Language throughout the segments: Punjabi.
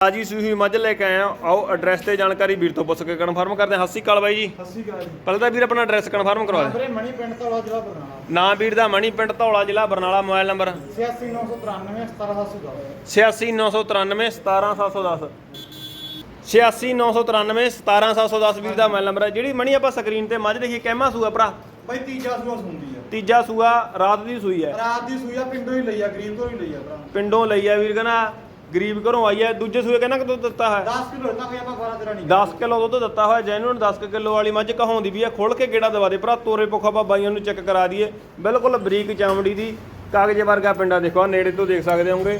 ਤਾਜੀ ਸੂਈ ਹੋਈ ਮੱਝ ਲੈ ਕੇ ਆਏ ਆ ਆਓ ਐਡਰੈਸ ਤੇ ਜਾਣਕਾਰੀ ਵੀਰ ਤੋਂ ਪੁੱਛ ਕੇ ਕਨਫਰਮ ਕਰਦੇ ਹਾਂ। ਸਤਿ ਸ਼੍ਰੀ ਅਕਾਲ ਬਾਈ ਜੀ। ਸਤਿ ਸ਼੍ਰੀ ਅਕਾਲ ਜੀ। ਪਹਿਲਾਂ ਤਾਂ ਵੀਰ ਆਪਣਾ ਐਡਰੈਸ ਕਨਫਰਮ ਕਰਵਾ ਵੀਰੇ ਮਣੀ ਪਿੰਡ ਤੋਂ ਜ਼ਿਲ੍ਹਾ ਬਰਨਾਲਾ। ਨਾਂ ਵੀਰ ਦਾ ਮਣੀ ਪਿੰਡ ਧੌਲਾ ਜ਼ਿਲ੍ਹਾ ਬਰਨਾਲਾ ਮੋਬਾਈਲ ਨੰਬਰ 86993 17710 86993 17710 86993 17710 ਵੀਰ ਦਾ ਮੋਬਾਈਲ ਨੰਬਰ ਹੈ। ਜਿਹੜੀ ਮਣੀ ਆਪਾਂ ਸਕਰੀਨ ਤੇ ਮੱਝ ਦੇਖੀ ਕਹਿਮਾ ਸੂਆ ਭਰਾ? ਬਈ ਤੀਜਾ ਸੂਆ ਸੁਣਦੀ ਆ। ਤੀਜਾ ਸੂਆ ਰਾਤ ਦੀ ਸੂਈ ਹੈ। ਰਾਤ ਦੀ ਸੂਆ ਪਿੰਡੋਂ ਹੀ ਲਈ ਆ ਗਰੀਬ ਤੋਂ ਹੀ ਲਈ ਆ ਭਰਾ। ਪਿੰਡੋਂ ਲਈ ਹੈ ਵੀਰ ਕਹਿੰਦਾ। ਗਰੀਬ ਘਰੋਂ ਆਈ ਹੈ ਦੂਜੇ ਸੂਏ ਕਹਿੰਦਾ ਕਿ ਦੁੱਧ ਦਿੱਤਾ ਹੈ? 10 ਕਿਲੋ ਤੱਕ ਆਪਾਂ 12 13 ਨਹੀਂ 10 ਕਿਲੋ ਦੁੱਧ ਦਿੱਤਾ ਹੋਇਆ ਜੈਨੂਨ 10 ਕਿਲੋ ਵਾਲੀ ਮੱਝ ਕਹਾਉਂਦੀ ਵੀ ਆ ਖੋਲ ਕੇ ਗੇੜਾ ਦਵਾ ਦੇ ਭਰਾ ਤੋਰੇ ਪੁੱਖਾ ਆਪਾਂ ਬਾਈਆਂ ਨੂੰ ਚੈੱਕ ਕਰਾ ਦਈਏ। ਬਿਲਕੁਲ ਬਰੀਕ ਚਾਮੜੀ ਦੀ ਕਾਗਜ਼ ਵਰਗਾ ਪਿੰਡਾ ਦੇਖੋ ਆਹ ਨੇੜੇ ਤੋਂ ਦੇਖ ਸਕਦੇ ਹੋਗੇ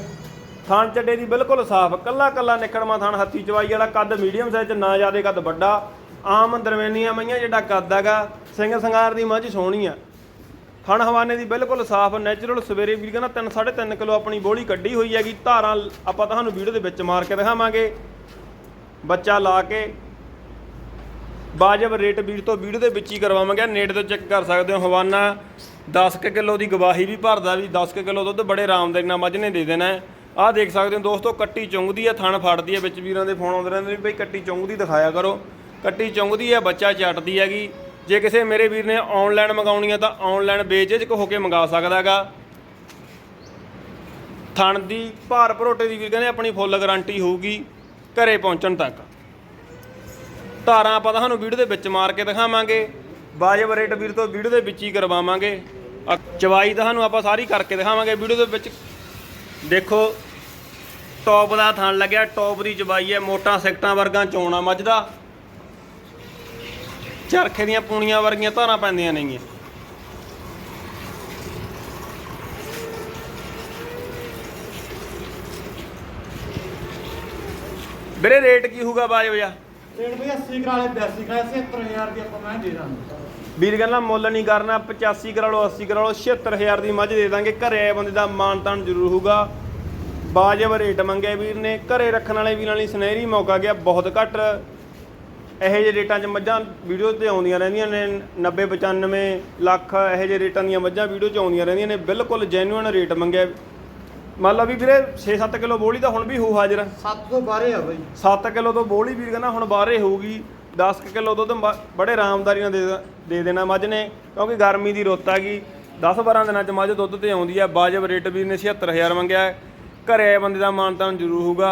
ਥਣ ਚੱਡੇ ਦੀ ਬਿਲਕੁਲ ਸਾਫ਼ ਕੱਲਾ ਕੱਲਾ ਨਿਕੜਮਾ ਥਣ ਹੱਥੀ ਚਵਾਈ ਵਾਲਾ ਕੱਦ ਮੀਡੀਅਮ ਸਾਈਜ਼ ਚ ਨਾ ਜ਼ਿਆਦੇ ਕੱਦ ਵੱਡਾ। ਆਮ ਦਰਮਿਆਨੀਆਂ ਮਈਆਂ ਜਿਹੜਾ ਕੱਦ ਹੈਗਾ ਸਿੰਘ ਸੰਗਾਰ ਦੀ ਮੱਝ ਸੋਹਣੀ ਆ। ਥਣ ਹਵਾਨੇ ਦੀ ਬਿਲਕੁਲ ਸਾਫ਼ ਨੈਚੁਰਲ ਸਵੇਰੇ ਵੀਰ ਕਹਿੰਦਾ 3 3.5 ਕਿਲੋ ਆਪਣੀ ਬੋਲੀ ਕੱਢੀ ਹੋਈ ਹੈਗੀ, ਧਾਰਾਂ ਆਪਾਂ ਤੁਹਾਨੂੰ ਵੀਡੀਓ ਦੇ ਵਿੱਚ ਮਾਰ ਕੇ ਦਿਖਾਵਾਂਗੇ। ਬੱਚਾ ਲਾ ਕੇ ਵਾਜਬ ਰੇਟ ਵੀਰ ਤੋਂ ਵੀਡੀਓ ਦੇ ਵਿੱਚ ਹੀ ਕਰਵਾਵਾਂਗੇ। ਨੇਟ ਤੋਂ ਚੈੱਕ ਕਰ ਸਕਦੇ ਹੋ, ਹਵਾਨਾ 10 ਕੁ ਕਿਲੋ ਦੀ ਗਵਾਹੀ ਵੀ ਭਰਦਾ ਵੀ 10 ਕੁ ਕਿਲੋ ਦੁੱਧ ਬੜੇ ਆਰਾਮਦਾਰੀ ਨਾਲ ਮੱਝ ਨੇ ਦੇ ਦੇਣਾ। ਆਹ ਦੇਖ ਸਕਦੇ ਹੋ ਦੋਸਤੋ, ਕੱਟੀ ਚੁੰਗਦੀ ਆ, ਥਣ ਫੜਦੀ ਆ, ਵਿੱਚ ਵੀਰਾਂ ਦੇ ਫੋਨ ਆਉਂਦੇ ਰਹਿੰਦੇ ਵੀ ਬਈ ਕੱਟੀ ਚੁੰਗਦੀ ਦਿਖਾਇਆ ਕਰੋ। ਕੱਟੀ ਚੁੰਗਦੀ ਆ, ਬੱਚਾ ਚੱਟਦੀ ਹੈਗੀ। ਜੇ ਕਿਸੇ ਮੇਰੇ ਵੀਰ ਨੇ ਆਨਲਾਈਨ ਮੰਗਾਉਣੀ ਆ ਤਾਂ ਆਨਲਾਈਨ ਬੇਝਿਜਕ ਹੋ ਕੇ ਮੰਗਾ ਸਕਦਾ ਹੈਗਾ ਥਣ ਦੀ ਭਾਰ ਭਰੋਟੇ ਦੀ ਵੀਰ ਕਹਿੰਦੇ ਆਪਣੀ ਫੁੱਲ ਗਾਰੰਟੀ ਹੋਊਗੀ ਘਰੇ ਪਹੁੰਚਣ ਤੱਕ। ਧਾਰਾਂ ਆਪਾਂ ਤੁਹਾਨੂੰ ਵੀਡੀਓ ਦੇ ਵਿੱਚ ਮਾਰ ਕੇ ਦਿਖਾਵਾਂਗੇ, ਵਾਜਬ ਰੇਟ ਵੀਰ ਤੋਂ ਵੀਡੀਓ ਦੇ ਵਿੱਚ ਹੀ ਕਰਵਾਵਾਂਗੇ। ਆ ਚਵਾਈ ਤੁਹਾਨੂੰ ਆਪਾਂ ਸਾਰੀ ਕਰਕੇ ਦਿਖਾਵਾਂਗੇ ਵੀਡੀਓ ਦੇ ਵਿੱਚ। ਦੇਖੋ ਟੌਪ ਦਾ ਥਣ ਲੱਗਿਆ ਟੌਪ ਦੀ ਚਵਾਈ ਹੈ, ਮੋਟਾ ਸੈਕਟਾਂ ਵਰਗਾ ਚੋਣਾ ਮੱਝ ਦਾ ਚਰਖੇ ਦੀਆਂ ਪੂਣੀਆਂ ਵਰਗੀਆਂ ਧਾਰਾਂ ਪੈਂਦੀਆਂ ਨੇਗੀਆਂ। ਵੀਰੇ ਰੇਟ ਕੀ ਹੋਊਗਾ ਵਾਜਬ ਜਾ ਰੇਟ ਬਈ 80 ਕਰਾਲੇ 82 ਕਰਾਲੇ 77000 ਦੀ ਆਪਾਂ ਮੈਂ ਦੇ ਦਾਂਗੇ। ਵੀਰ ਕਹਿੰਦਾ ਮੁੱਲ ਨਹੀਂ ਕਰਨਾ 85 ਕਰਾ ਲਓ 80 ਕਰਾ ਲਓ 76000 ਦੀ ਮੱਝ ਦੇ ਦਾਂਗੇ। ਘਰੇ ਆਏ ਬੰਦੇ ਦਾ ਮਾਨ ਤਾਨ ਜ਼ਰੂਰ ਹੋਊਗਾ। ਬਾਜਬ ਰੇਟ ਮੰਗਿਆ ਵੀਰ ਨੇ। ਘਰੇ ਰੱਖਣ ਵਾਲੇ ਵੀਰਾਂ ਲਈ ਸੁਨਹਿਰੀ ਮੌਕਾ ਗਿਆ ਬਹੁਤ ਘੱਟ। ਇਹੋ ਜਿਹੇ ਰੇਟਾਂ 'ਚ ਮੱਝਾਂ ਵੀਡੀਓ ਤੇ ਆਉਂਦੀਆਂ ਰਹਿੰਦੀਆਂ ਨੇ 90 95 ਲੱਖ ਇਹੋ ਜਿਹੇ ਰੇਟਾਂ ਦੀਆਂ ਮੱਝਾਂ ਵੀਡੀਓ 'ਚ ਆਉਂਦੀਆਂ ਰਹਿੰਦੀਆਂ ਨੇ ਬਿਲਕੁਲ ਜੈਨੂਇਨ ਰੇਟ ਮੰਗਿਆ। ਮੰਨ ਲਓ ਵੀ ਵੀਰੇ 6-7 ਕਿਲੋ ਬੋਲੀ ਤਾਂ ਹੁਣ ਵੀ ਹੋ ਹਾਜ਼ਰ। 7 ਤੋਂ 12 ਆ ਬਈ। 7 ਕਿਲੋ ਤੋਂ ਬੋਲੀ ਵੀਰ ਕਹਿੰਦਾ ਹੁਣ ਬਾਹਰੇ ਹੋਊਗੀ 10 ਕੁ ਕਿਲੋ ਦੁੱਧ ਬੜੇ ਆਰਾਮਦਾਰੀ ਨਾਲ ਦੇ ਦੇਣਾ ਮੱਝ ਨੇ ਕਿਉਂਕਿ ਗਰਮੀ ਦੀ ਰੁੱਤ ਹੈਗੀ 10-12 ਦਿਨਾਂ ਚ ਮੱਝ ਦੁੱਧ ਤੇ ਆਉਂਦੀ ਹੈ ਬਾਜਬ ਰੇਟ ਵੀਰ ਨੇ 76000 ਮੰਗਿਆ। ਘਰੇ ਆਏ ਬੰਦੇ ਦਾ ਮਾਨਤਾਨ ਜ਼ਰੂਰ ਹੋਊਗਾ।